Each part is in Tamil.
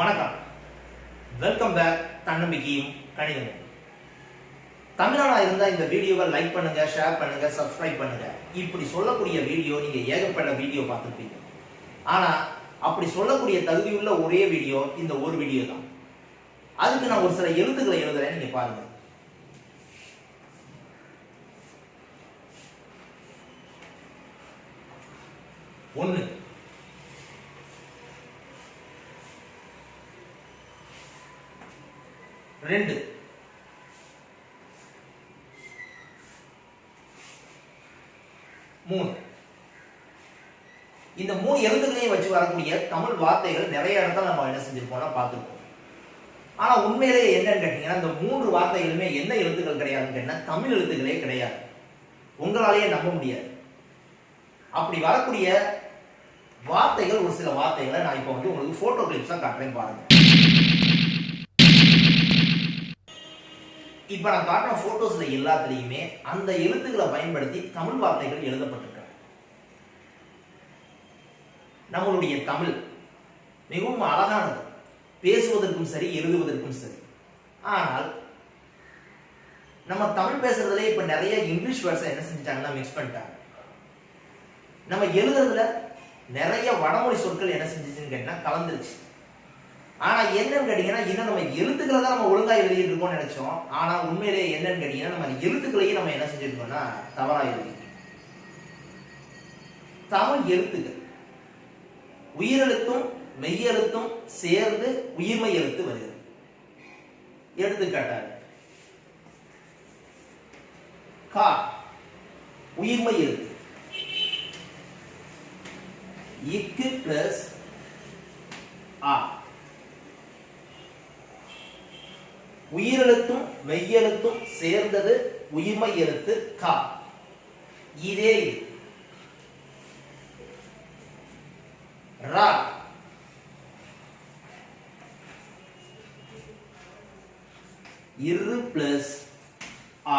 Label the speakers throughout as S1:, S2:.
S1: வணக்கம். வெல்கம் பேக் தன்னம்பிக்கையும் கணிதமும். தமிழனா இருந்தா இந்த வீடியோவை லைக் பண்ணுங்க ஷேர் பண்ணுங்க சப்ஸ்கிரைப் பண்ணுங்க. இப்படி சொல்லக்கூடிய வீடியோ நீங்க ஏகப்பட்ட வீடியோ பார்த்துருப்பீங்க. ஆனா அப்படி சொல்லக்கூடிய தகுதியுள்ள ஒரே வீடியோ இந்த ஒரு வீடியோ தான். அதுக்கு நான் ஒரு சில எழுத்துக்களை எழுதுறேன் நீங்க பாருங்க. ஒன்று ரெண்டு. மூணு. இந்த மூணு எழுத்துக்களையும் வச்சு வரக்கூடிய தமிழ் வார்த்தைகள் நிறைய இடத்துல நம்ம என்ன செஞ்சிருப்போம்னா பார்த்துருப்போம். ஆனால் உண்மையிலேயே என்னன்னு கேட்டீங்கன்னா இந்த மூன்று வார்த்தைகளுமே என்ன எழுத்துக்கள் கிடையாதுன்னு கேட்டால் தமிழ் எழுத்துக்களே கிடையாது. உங்களாலேயே நம்ப முடியாது. அப்படி வரக்கூடிய வார்த்தைகள் ஒரு சில வார்த்தைகளை நான் இப்போ வந்து உங்களுக்கு ஃபோட்டோ கிளிப்ஸா காட்டுறேன் பாருங்கள் இப்ப நான் காட்டின போட்டோஸ்ல எல்லாத்துலயுமே அந்த எழுத்துக்களை பயன்படுத்தி தமிழ் வார்த்தைகள் எழுதப்பட்டிருக்க நம்மளுடைய தமிழ் மிகவும் அழகானது. பேசுவதற்கும் சரி எழுதுவதற்கும் சரி. ஆனால் நம்ம தமிழ் பேசுறதுல இப்ப நிறைய இங்கிலீஷ் வேர்ட்ஸை என்ன செஞ்சுட்டாங்கன்னா மிக்ஸ் பண்ணிட்டாங்க. நம்ம எழுதுறதுல நிறைய வடமொழி சொற்கள் என்ன செஞ்சிச்சுன்னு கேட்டா கலந்துருச்சு. ஆனா என்னன்னு கேட்டீங்கன்னா இன்னும் நம்ம எழுத்துக்களை தான் நம்ம ஒழுங்கா எழுதிட்டு இருக்கோம்னு நினைச்சோம். ஆனா உண்மையிலேயே என்னன்னு கேட்டீங்கன்னா நம்ம எழுத்துக்களையும் நம்ம என்ன செஞ்சிருக்கோம்னா தவறா எழுதி தமிழ் எழுத்துக்கள். உயிரெழுத்தும் மெய்யெழுத்தும் சேர்ந்து உயிர்மை எழுத்து வருகிறது. எடுத்துக்காட்டாக கா உயிர்மை எழுத்து. இக்கு பிளஸ் ஆ. உயிரெழுத்தும் மெய்யெழுத்தும் சேர்ந்தது உயிர்மை எழுத்து கா. இதே ரா. இரு பிளஸ் ஆ.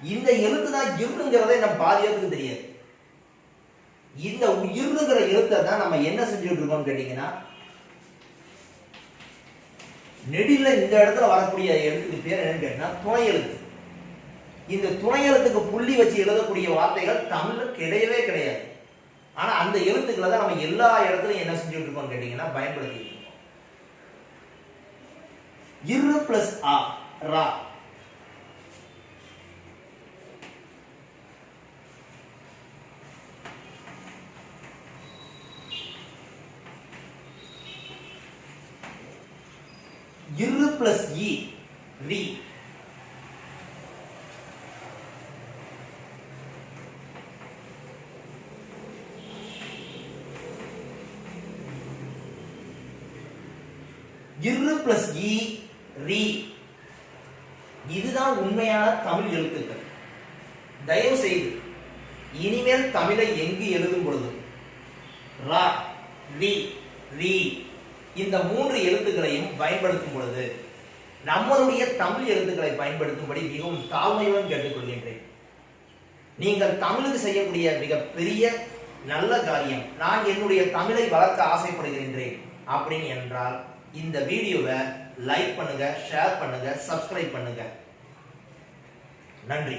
S1: இந்த எழுத்து தான் இருங்கிறதே நம்ம பாதியத்துக்கு தெரியாது. இந்த இருங்கிற எழுத்தை தான் நம்ம என்ன செஞ்சுட்டு இருக்கோம்னு கேட்டீங்கன்னா நெடில இந்த இடத்துல வரக்கூடிய எழுத்துக்கு பேர் என்னன்னு கேட்டால் துணை எழுத்து. இந்த துணை எழுத்துக்கு புள்ளி வச்சு எழுதக்கூடிய வார்த்தைகள் தமிழில் கிடையவே கிடையாது. ஆனால் அந்த எழுத்துக்களை தான் நம்ம எல்லா இடத்துலையும் என்ன செஞ்சுட்டு இருக்கோம் கேட்டீங்கன்னா பயன்படுத்திட்டு இருக்கோம். இரு பிளஸ் ஆ ரா. இரு பிளஸ் இ ரி இரு பிளஸ் இ ரி இதுதான் உண்மையான தமிழ் எழுத்துக்கள். தயவு செய்து இனிமேல் தமிழை எங்கு எழுதும் பொழுது? ரா ரி ரி. இந்த மூன்று எழுத்துக்களையும் பயன்படுத்தும் பொழுது நம்மளுடைய தமிழ் எழுத்துக்களை பயன்படுத்தும்படி மிகவும் தாழ்மையுடன் கேட்டுக்கொள்கின்றேன். நீங்கள் தமிழுக்கு செய்யக்கூடிய மிகப்பெரிய நல்ல காரியம் நான் என்னுடைய தமிழை வளர்க்க ஆசைப்படுகின்றேன் அப்படின்னு என்றால் இந்த வீடியோவை லைக் பண்ணுங்க ஷேர் பண்ணுங்க சப்ஸ்கிரைப் பண்ணுங்க. நன்றி.